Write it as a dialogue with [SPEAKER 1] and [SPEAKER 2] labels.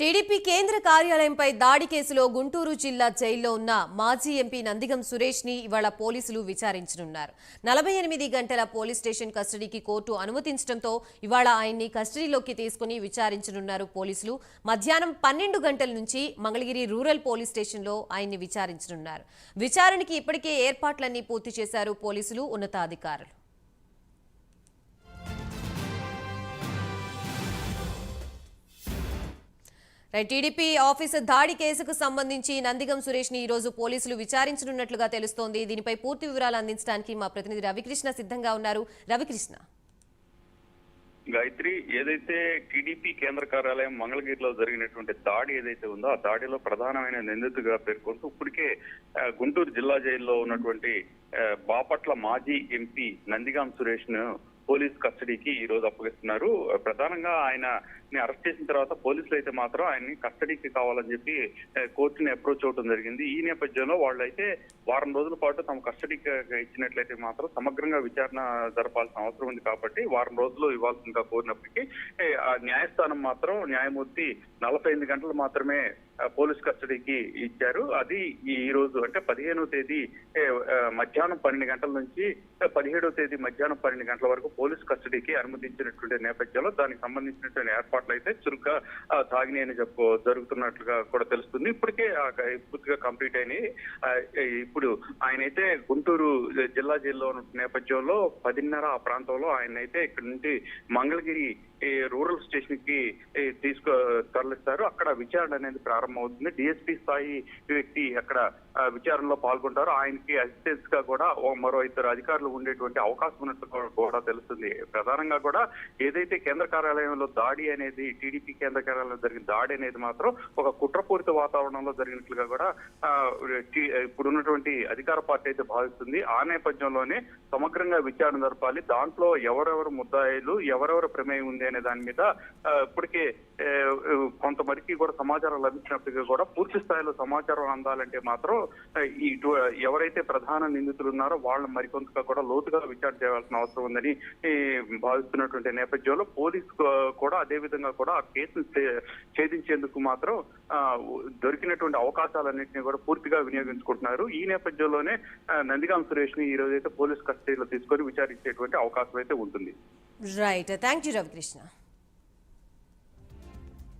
[SPEAKER 1] TDP కేంద్ర కార్యాలయంపై దాడి కేసులో గుంటూరు జిల్లా జైల్లో ఉన్న మాజీ ఎంపీ నందిగం సురేష్ని ఇవాళ పోలీసులు విచారించనున్నారు. నలభై ఎనిమిది గంటల పోలీస్ స్టేషన్ కస్టడీకి కోర్టు అనుమతించడంతో ఇవాళ ఆయన్ని కస్టడీలోకి తీసుకుని విచారించనున్నారు పోలీసులు. మధ్యాహ్నం పన్నెండు గంటల నుంచి మంగళగిరి రూరల్ పోలీస్ స్టేషన్లో ఆయన్ని విచారించనున్నారు. విచారణకి ఇప్పటికే ఏర్పాట్లన్నీ పూర్తి చేశారు పోలీసులు ఉన్నతాధికారులు. టీడీపీ ఆఫీస్ దాడి కేసుకు సంబంధించి నందిగం సురేష్ని ఈ రోజు పోలీసులు విచారించనున్నట్లుగా తెలుస్తోంది. దీనిపై పూర్తి వివరాలు అందించడానికి మా ప్రతినిధి రవికృష్ణ సిద్ధంగా ఉన్నారు. రవికృష్ణ.
[SPEAKER 2] గాయత్రి ఏదైతే టీడీపీ కేంద్ర కార్యాలయం మంగళగిరిలో జరిగినటువంటి దాడి ఏదైతే ఉందో ఆ దాడిలో ప్రధానమైన నిందితుగా పేర్కొంటూ ఇప్పటికే గుంటూరు జిల్లా జైల్లో ఉన్నటువంటి బాపట్ల మాజీ ఎంపీ నందిగాం సురేష్ను పోలీస్ కస్టడీకి ఈ రోజు అప్పగిస్తున్నారు. ప్రధానంగా ఆయన అరెస్ట్ చేసిన తర్వాత పోలీసులు అయితే మాత్రం ఆయన్ని కస్టడీకి కావాలని చెప్పి కోర్టుని అప్రోచ్ అవడం జరిగింది. ఈ నేపథ్యంలో వాళ్ళైతే వారం రోజుల పాటు తమ కస్టడీకి ఇచ్చినట్లయితే మాత్రం సమగ్రంగా విచారణ జరపాల్సిన అవసరం ఉంది కాబట్టి వారం రోజులు ఇవ్వాల్సిందిగా కోరినప్పటికీ ఆ న్యాయస్థానం మాత్రం న్యాయమూర్తి నలభై గంటలు మాత్రమే పోలీస్ కస్టడీకి ఇచ్చారు. అది ఈ రోజు అంటే పదిహేనవ తేదీ మధ్యాహ్నం పన్నెండు గంటల నుంచి పదిహేడవ తేదీ మధ్యాహ్నం పన్నెండు గంటల వరకు పోలీస్ కస్టడీకి అనుమతించినటువంటి నేపథ్యంలో దానికి సంబంధించినటువంటి ఏర్పాట్లు అయితే చురుగ్గా సాగినాయి అని చెప్పు జరుగుతున్నట్లుగా కూడా తెలుస్తుంది. ఇప్పటికే పూర్తిగా కంప్లీట్ అయినాయి. ఇప్పుడు ఆయన అయితే గుంటూరు జిల్లా జైల్లో ఉన్న నేపథ్యంలో పదిన్నర ఆ ప్రాంతంలో ఆయన అయితే ఇక్కడ నుండి మంగళగిరి ఈ రూరల్ స్టేషన్కి తీసుకు తరలిస్తారు. అక్కడ విచారణ అనేది ప్రారంభమవుతుంది. డిఎస్పీ స్థాయి వ్యక్తి అక్కడ విచారణలో పాల్గొంటారు. ఆయనకి అసిస్టెంట్స్గా కూడా మరో ఇద్దరు అధికారులు ఉండేటువంటి అవకాశం ఉన్నట్టు కూడా- తెలుస్తుంది. ప్రధానంగా కూడా ఏదైతే కేంద్ర కార్యాలయంలో దాడి అనేది టీడీపీ కేంద్ర కార్యాలయంలో జరిగిన దాడి అనేది మాత్రం ఒక కుట్రపూరిత వాతావరణంలో జరిగినట్లుగా కూడా ఇప్పుడున్నటువంటి అధికార పార్టీ అయితే భావిస్తుంది. ఆ నేపథ్యంలోనే సమగ్రంగా విచారణ జరపాలి. దాంట్లో ఎవరెవరు ముద్దాయిలు ఎవరెవరు ప్రమేయం ఉంది అనే దాని మీద ఇప్పటికే కొంతమందికి కూడా సమాచారం లభించినప్పటికీ కూడా పూర్తి స్థాయిలో సమాచారం అందాలంటే మాత్రం ఈ ఎవరైతే ప్రధాన నిందితులు ఉన్నారో వాళ్ళని మరికొంతగా కూడా లోతుగా విచారణ చేయాల్సిన అవసరం ఉందని భావిస్తున్నటువంటి నేపథ్యంలో పోలీసు కూడా అదే విధంగా కూడా ఆ కేసును ఛేదించేందుకు మాత్రం దొరికినటువంటి అవకాశాలన్నింటినీ కూడా పూర్తిగా వినియోగించుకుంటున్నారు. ఈ నేపథ్యంలోనే నందిగాం సురేష్ని ఈ రోజైతే పోలీస్ కస్టడీలో తీసుకొని విచారించేటువంటి అవకాశం అయితే ఉంటుంది.
[SPEAKER 1] Right thank you Ravikrishna